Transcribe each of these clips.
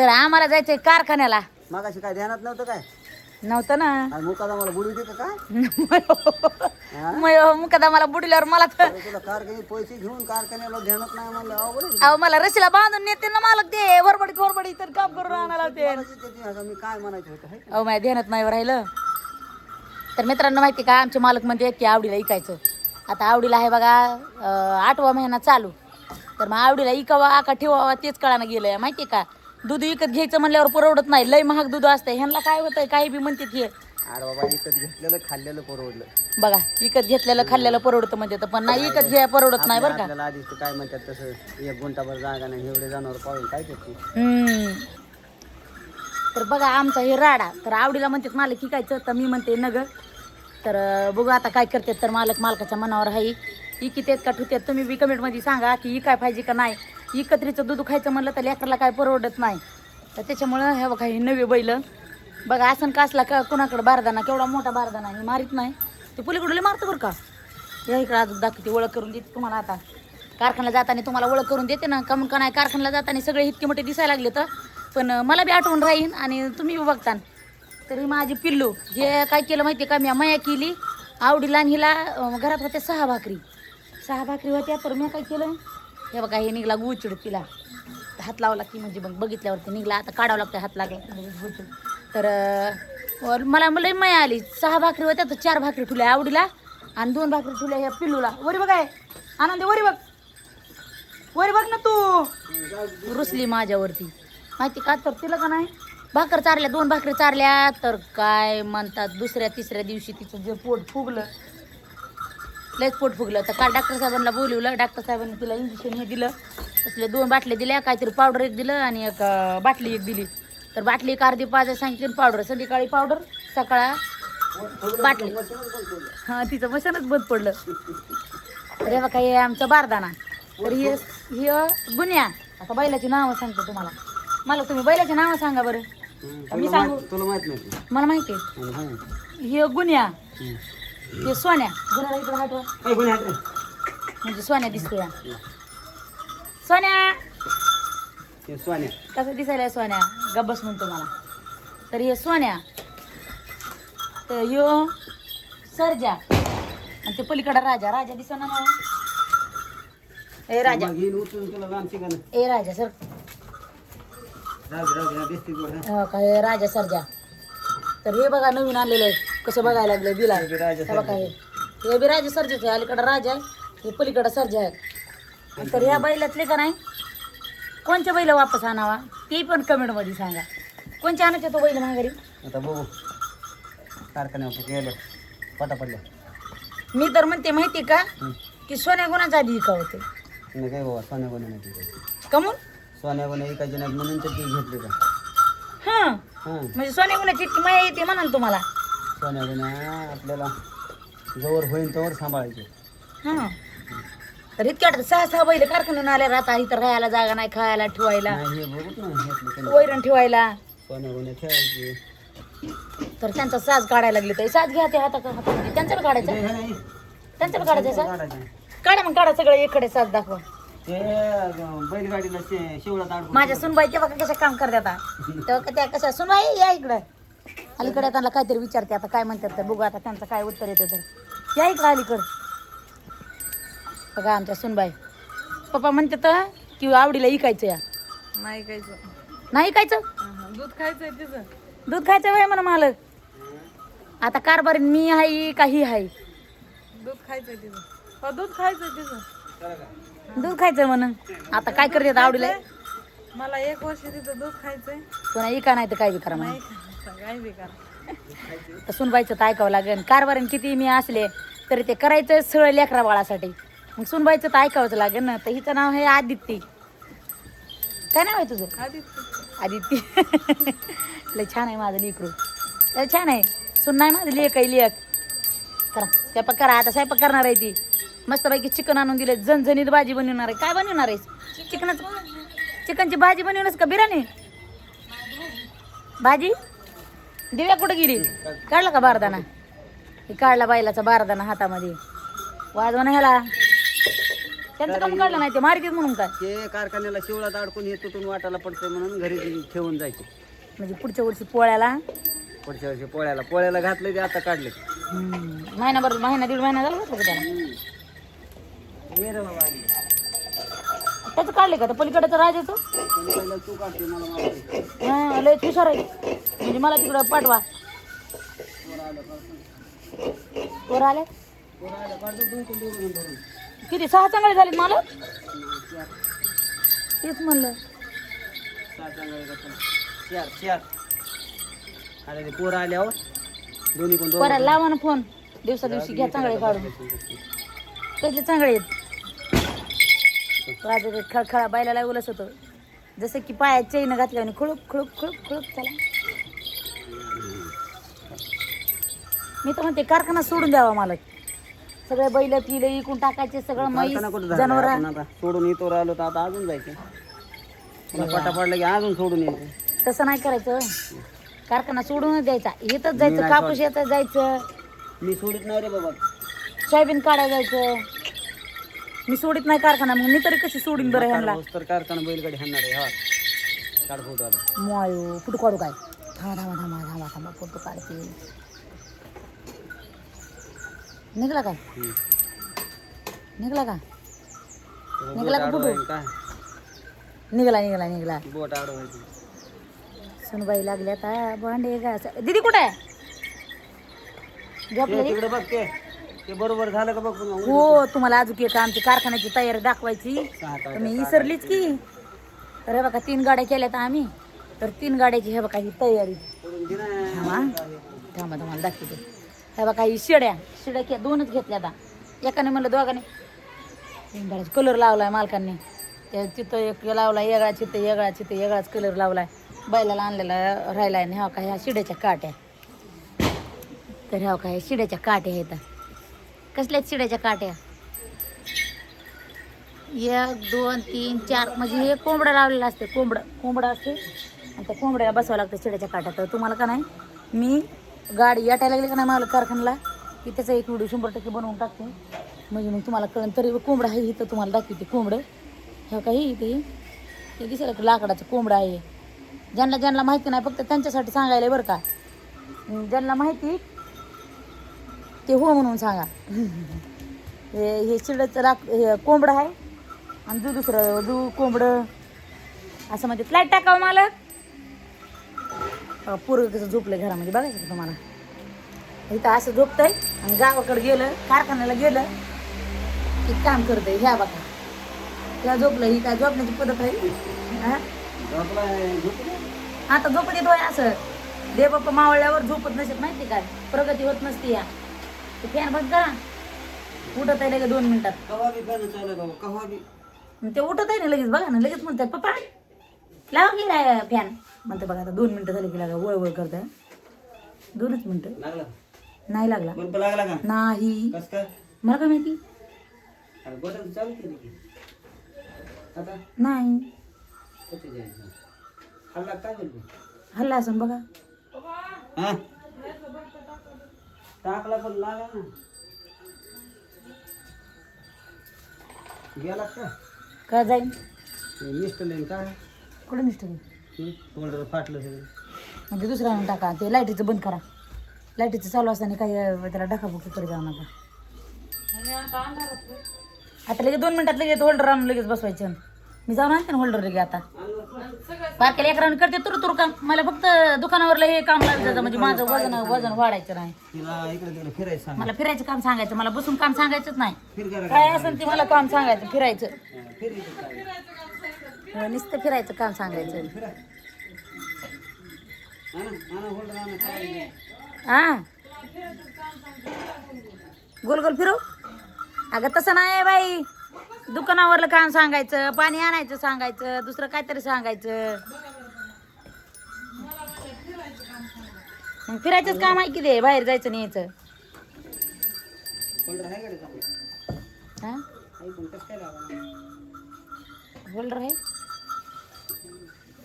तर आम्हाला जायचंय कारखान्याला. मागाशी काय ध्यानात नव्हतं काय? नव्हतं ना. मुकादा मला बुडवी देतं काय? मग मुकादा बुडल्यावर मला तर अरे तुला कारखाने पैसे घेऊन कारखान्याला ध्यानात नाही म्हणलं. अवघड आहे. अहो मला रशीला बांधून नेते ना मालक ते. वरबडी वरबडी तर काम करून आणायला ते मला आता मी काय म्हणायचं होतं का? अहो माझ्या ध्यानात नाही राहिलं. तर मित्रांनो माहिती का आमचे मालक म्हणते की आवडीला इकायचं. आता आवडीला आहे बघा अं, आठवा महिना चालू. तर मग आवडीला इकावा का ठेवावा तेच कळानं गेलंय. माहिती का? दूध विकत घ्यायचं म्हणल्यावर परवडत नाही. लय महाग दूध असतंय. ह्यांना काय होतंय? काही बी म्हणते हे. अरे बाबा विकत घेतलेलं खाल्लेलं परवडलं. बघा विकत घेतलेलं खाल्लेलं परवडतं म्हणजे तर पण नाही विकत घ्या परवडत नाही बरं का. आपल्याला आधीच ते काय म्हणतात तसं एक गुंठाभर जागा नाही एवढे जनावर पाळून काय करते हम्म. तर बघा आमचा हे राडा तर आवडीला म्हणतात मालक शिकायचं तर मी म्हणते नग. तर अं, बघू आता काय करते तर मालक मालकाच्या मनावर आहे. आहेत का ठुत्यात? तुम्ही बी कमेंटमध्ये सांगा की काय पाहिजे का नाही. एकत्रीचं दूध खायचं म्हणलं तर लेकराला काय परवडत नाही. तर त्याच्यामुळं हे बघा हे नवे बैल. बघा आसन कासला का कोणाकडं बारदाना केवढा मोठा बारदाना हे मारीत नाही. ते पलीकडले मारतो बरं का? या इकडं अजून दाखवते ओळख करून देते तुम्हाला आता. कारखान्याला जाताना तुम्हाला ओळख करून देते ना. कमून का नाही कारखान्याला जाताना सगळे इतके मोठे दिसायला लागले तर. पण मला बी आठवण राहीन आणि तुम्ही बी बघता तरी माझी पिल्लू हे काय केलं माहिती का? मी मया केली आवडीला आणि हिला घरात होत्या सहा भाकरी. सहा भाकरी होत्या तर मी काय केलं? हे बघा हे निघला गुचिड तिला हात लावला की म्हणजे मग बघितल्यावरती निघला. आता काढावं लागतं हात लागला तर वर मला लई मया आली. सहा भाकरी होत्या तर चार भाकरी ठुल्या आवडीला आणि दोन भाकरी ठुल्या ह्या पिल्लूला. वरी बघाय आनंद वरी बघ. वरी बघ ना तू. रुसली माझ्यावरती. माहिती का? तर तिला का नाही? भाकर चारल्या दोन भाकरी चारल्या. तर काय म्हणतात दुसऱ्या तिसऱ्या दिवशी तिचं जे पोट फुगलं लयच पोट फुगलं. तर काल डॉक्टर साहेबांना बोलवलं. डॉक्टर साहेबांनी तिला इंजेक्शन हे दिलं. तसले दोन बाटल्या दिल्या काहीतरी पावडर एक दिलं आणि एक बाटली एक दिली. तर बाटली एक अर्धी पाच सांगितली पावडर संध्याकाळी पावडर सकाळ बाटली. हां तिचं मशानच बंद पडलं. तर बघा हे आमचा बारदाना तर हे हे गुन्ह्या. आता बैलाची नावं सांगतो तुम्हाला. मला तुम्ही बैलाची नावं सांगा बरं. मी सांगू? तुला माहीत. मला माहिती. हे गुन्ह्या. हे सोन्या. गुन्ह्याला इकडे हटवा? म्हणजे सोन्या दिसतो या सोन्या सोन्या. कसं दिसायला सोन्या? गब्बस म्हणतो मला. तर हे सोन्या. तर ह्यो सरजा. आणि ते पलीकडे राजा. राजा दिसना ना ए राजा. मग येईन उचलून तुला लांब शिकायला. ए राजा सर. हा हा. हो का? हे राजा सरजा. तर हे बघा नवीन आलेलं आहे. कसं बघायला लागलं बिला. हे बी राजा हे बघा हे. हे बी राजा सरजाच आहे अलीकडं राजा आहे हे पलीकडं सरजा आहे तर ह्या बैलातले का नाही कोणच्या बैल वापस आणावा ते पण कमेंटमध्ये सांगा. कोणच्या आणायचे तो बैल माघारी? आता बघू. कारखान्यावर गेलं पटा पडल्या. मी तर म्हणते माहिती का. की सोन्या गुणाचा आधी का होते. नाही काय बाबा सोन्या गोण्या नाही तिथे. कमून सोन्या गोण्या ऐकायचे नाहीत म्हणून तर ती घेतली का? हां. हां. म्हणजे सोन्या गुणाची इतकी माया येते म्हणा ना तुम्हाला. सोन्या आपल्याला जवळ होईल तवर सांभाळायचे. हां. तर इतक्या सहा सहा बैल कारखान्यात आल्या राहता इथं राहायला जागा नाही खायला ठेवायला. नाही हे ना घेतलं. वैरण ठेवायला. सोन्या ठेवायचे. तर त्यांचा साज काढायला लागले तर साज घ्या ते हातात हातामध्ये त्यांचा बी काढायचा? हे नाही, त्यांचा बी काढायचा साज? काढायचे. काढा मग काढा सगळं एकडे साज दाखवा. ते अं, बैलगाडीला शे- शेवळात अडकून माझ्या सुनबाई तेव्हा कशा काम करतात आता? तेव्हा का त्या कशा सुनबाई या इकडं. अलीकडे त्यांना काहीतरी विचारते आता काय म्हणतात तर बघू आता त्यांचं काय उत्तर येतं तर. या इकडं अलीकडं. बघा आमच्या सुनबाई. पप्पा म्हणतात तर की आवडीला इकायचं या. नाही खायचं नाही इकायचं? दूध खायचंय तिचं. दूध खायचं वय म्हणा मालक. आता कारभारी मी आहे का ही आहे? दूध खायचंय तिचं. हो दूध खायचंय तिचं. दूध खायचं म्हणून आता काय करतात आवडीला? मला एक वर्ष तिचं दूध खायचंय. पुन्हा इका नाही तर काय बी करा नाही खायचं. काय तर सुनबाईचं तर ऐकावं लागेल. कारभारण किती मी असले तरी ते करायचं सगळं लेकरा बाळासाठी. मग सुनबाईचं तर ऐकावंच लागेल ना तर हिचं नाव आहे आदित्य. काय नाव आहे तुझं? आदित्य. आदित्य. लय छान आहे माझं लेकरू. लय छान आहे. सुन नाही माझं लेख आहे लेख करा स्वयंपाक करा. आता स्वयंपाक करणार आहे ती. मस्तपैकी चिकन आणून दिले. झणझणीत भाजी बनवणार आहे. काय बनवणार आहे चिकनच चिकनची भाजी बनवूनच का बिर्याणी? भाजी? दिव्या कुठं गेली? काढला का बारदाना हे काढला बायलाचा बारदाना हातामध्ये. वाजवा ना ह्याला. त्यांचं काम काढलं नाही ते? मार्केट म्हणून काय? ते कारखान्याला शिवळात अडकून हे तुटून वाटायला पडतंय म्हणून घरी ठेवून जायचे. म्हणजे पुढच्या वर्षी पोळ्याला? पुढच्या वर्षी पोळ्याला. पोळ्याला घातले ते आता काढले महिनाभर महिना दीड महिना झाला का त्याला. त्याचं काढले का? त्या पलीकडचं राजाचं तू. काढते मला माहिती. हा लय हुशार आहे. म्हणजे मला तिकडं पाठवा. वर आले आलं, दोन. किती? सहा चांगले झालेत मला तेच म्हणलं. सहा चांगले जातात. चार चार आता ते पोरं आल्यावर दोन्ही कोण बरं लावा ना फोन. दिवसा दिवशी घ्या चांगले काढून. कसले चांगले आहेत? राजा ते खळखळा बायला उलस होतं. जसं की पायात चैन घातल्या आणि खुळूप खुळूप खुळूप खुळूप चला मी तर म्हणते कारखाना सोडून द्यावा मला सगळे बैल पिलं इकून टाकायचे सगळं झाला? जनावर. सोडून इथवर आलो तर आता अजून जायचं. पटा पडला की अजून सोडून यायचं. तसं नाही करायचं. कारखाना सोडूनच द्यायचा. इथंच जायचं कापूस येतं जायचं. मी सोडित नाही रे बाबा. सोयाबीन काढायला जायचं. मी सोडित नाही कारखाना मग मी तरी कशी सोडीन बरं ह्यांना? तर कारखाना बैलगाडी हाणणार आहे हा. काढ फोटो आता. मायो फोटो काढू काय? थांबा थांबा थांबा थांबा थांबा फोटो काढते. निघला काय? हम्म. निघला का? निघाला बोट का आडवं? आहे निघला निघला निघला. बोट सुनबाई लागली आता भांडे घास दीदी कुठे आहे? झोपलेली? तिकडे बघ ते ते बरोबर झालं का बघ पुन्हा हो तुम्हाला अजून एक आमची कारखान्याची तयारी दाखवायची. सहा तर विसरलीच की. तर हे बघा तीन गाड्या केल्या तर आम्ही. तर तीन गाड्याची हे बघा ही तयारी. सोडून दे ना. थांबा थांबा तुम्हाला दाखवते. हे बघा ही शिड्या. शिड्या के दोनच घेतल्या आता. एकाने म्हणलं दोघाने. कलर लावलाय मालकांनी. त्या तिथं एक लावलाय येगळा चित्त येगळा चित्त येगळाच कलर लावलाय. बैलाला आणलेला राहिलाय आणि ह्या का ह्या शिड्याच्या काट्या. तर ह्या का ह्या शिड्याच्या काट्या आहेत. कसल्या आहेत शिड्याच्या काट्या? एक दोन तीन चार. म्हणजे हे कोंबडं लावलेलं असते. कोंबडं कोंबडं असते. आणि त्या कोंबड्याला बसावं लागतं शिड्याच्या काट्यात. तर तुम्हाला का नाही मी गाडी याटायला लागली का नाही मला कारखान्याला की त्याचा एक व्हिडिओ शंभर टक्के बनवून टाकते. म्हणजे मग तुम्हाला कळण तरी कोंबडं आहे इथं तुम्हाला दाखवते कोंबडं. ह्या काही इथे. ते दिसायला की लाकडाचं कोंबडं आहे. ज्यांना ज्यांना माहिती नाही फक्त त्यांच्यासाठी सांगायला बरं का. ज्यांना माहिती ते हो म्हणून सांगा. हे हे शिड्याचं राख हे कोंबडं आहे आणि दू दुसरं दू कोंबडं. असं म्हणजे फ्लॅट टाकावं मला पूर्व कसं झोपलं घरामध्ये बघायचं तुम्हाला? इथं असं झोपतंय आणि गावाकडे गेलं कारखान्याला गेलं की काम करतंय ह्या बघा. त्या झोपलं ही काय झोपण्याची पद्धत आहे? आता झोपत येतोय असं. देवबाप्पा मावळल्यावर झोपत नसत माहिती काय प्रगती होत नसती या. ते फॅन बंद करा उठत आहे लगेच दोन मिनिटात. कव्हा बी fan चालू आहे बाबा, कव्हा बी. मग ते उठत आहे ना लगेच बघा ना लगेच म्हणतात पप्पा लावा की फॅन म्हणते बघा आता दोन मिनिटं झाली की लागा वळ वळ करताय. दोनच मिनिटं. लागला? नाही लागला. बल्ब लागला का? नाही. कस काय? मला काय माहिती? अरे बटन चालू केली की. आता? नाही. कधी जायचं खाल्ला काय बल्ब हल्ला असं बघा. हा? टाकला पण लागा ना. गेला का? काय जाईन? मिस्टर काय कुठे मिस्टर तोंड फाटलं सगळं. म्हणजे दुसरा आणून टाका. ते लाईटीचं बंद करा. लाईटीचं चालू असताना काही अं, त्याला डकाबुकी करी जाऊ नका. आता लगेच दोन मिनिटात लगेच होल्डर आणून लगेच बसवायचं. मी जाऊन आणते ना होल्डर लगे आता. बारक्या लेकरांनी करते तुर तुर काम. मला फक्त दुकानावरलं हे काम लागतं म्हणजे माझं वजन वजन वाढायचं नाही. तिला इकडे तिकडे फिरायचं सांग. मला फिरायचं काम सांगायचं मला बसून काम सांगायचंच नाही. फिर करा काय असेल ते मला काम सांगायचं फिरायचं. फिर इकडे काय. हो, नुसतं फिरायचं काम सांगायचं. फिरा. आणा आणा होल्डर आणा काय नाही. हा. गोल गोल फिरव अगं तसं नाही आहे बाई. दुकानावरलं काम सांगायचं पाणी आणायचं सांगायचं दुसरं काहीतरी सांगायचं. मग फिरायचंच काम आहे की ते बाहेर जायचं नाही यायचं? हा? कसं होल्डर आहे?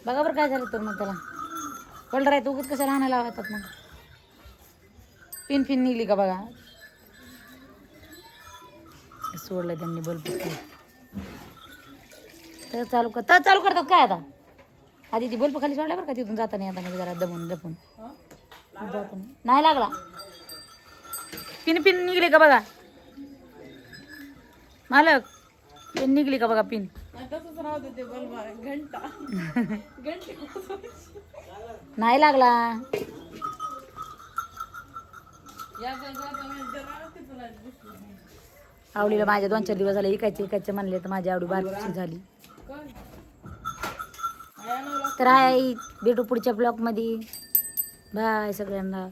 बघा बरं काय झालं तर मग त्याला. होल्डर आहे तू उगच कशाला आणायला लावतात मग? पिन फिन निघली का बघा? सोडलं त्यांनी बल्ब तर चालू कर तर चालू करतात काय आता? आधी ती बल्ब खाली सोडल्या बरं का तिथून जाताना आता म्हणजे जरा दमून दपून नाही लागला? पिन पिन निघली का बघा? मालक पिन निघली का बघा पिन? नाही लागला. आवडीला माझ्या दोन चार दिवस झाले इकायचे इकायचे म्हणले तर माझी आवडी बारकीची झाली. तर आहे भेटू पुढच्या ब्लॉगमध्ये बाय सगळ्यांना.